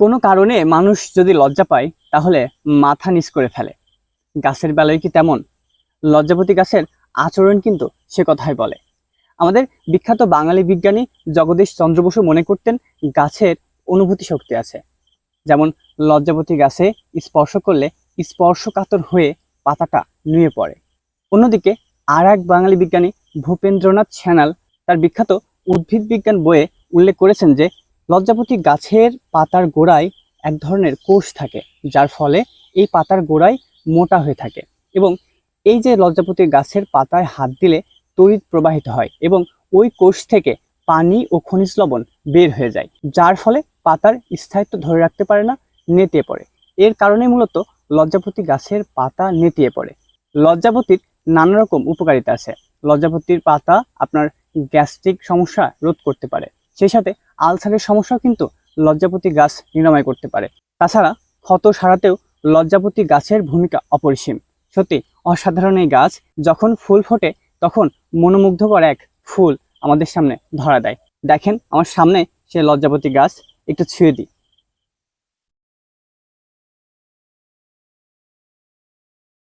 কোনো কারণে মানুষ যদি লজ্জা পায়, তাহলে মাথা নিচ করে ফেলে। গাছের বেলায় কি তেমন? লজ্জাপতি গাছের আচরণ কিন্তু সে কথাই বলে। আমাদের বিখ্যাত বাঙালি বিজ্ঞানী জগদীশ চন্দ্র বসু মনে করতেন গাছের অনুভূতি শক্তি আছে। যেমন, লজ্জাপতি গাছে স্পর্শ করলে স্পর্শকাতর হয়ে পাতাটা নুয়ে পড়ে। অন্যদিকে আর এক বাঙালি বিজ্ঞানী ভূপেন্দ্রনাথ স্যানাল তার বিখ্যাত উদ্ভিদ বিজ্ঞান বইয়ে উল্লেখ করেছেন যে লজ্জাপতি গাছের পাতার গোড়ায় এক ধরনের কোষ থাকে, যার ফলে এই পাতার গোড়ায় মোটা হয়ে থাকে এবং এই যে লজ্জাপতি গাছের পাতায় হাত দিলে তড়িৎ প্রবাহিত হয় এবং ওই কোষ থেকে পানি ও খনিজ লবণ বের হয়ে যায়, যার ফলে পাতার স্থায়িত্ব ধরে রাখতে পারে না, নেতিয়ে পড়ে। এর কারণে মূলত লজ্জাপতি গাছের পাতা নেতিয়ে পড়ে। লজ্জাপতির নানা রকম উপকারিতা আছে। লজ্জাপতির পাতা আপনার গ্যাস্ট্রিক সমস্যা রোধ করতে পারে। সেই সাথে আলসারের সমস্যাও কিন্তু লজ্জাপতি গাছ নিরাময় করতে পারে। তাছাড়া ক্ষত সারাতেও লজ্জাপতি গাছের ভূমিকা অপরিসীম। সত্যি, অসাধারণ এই গাছ যখন ফুল ফোটে তখন মনোমুগ্ধকর এক ফুল আমাদের সামনে ধরা দেয়। দেখেন, আমার সামনে সে লজ্জাপতি গাছ, একটু ছুঁয়ে দিই।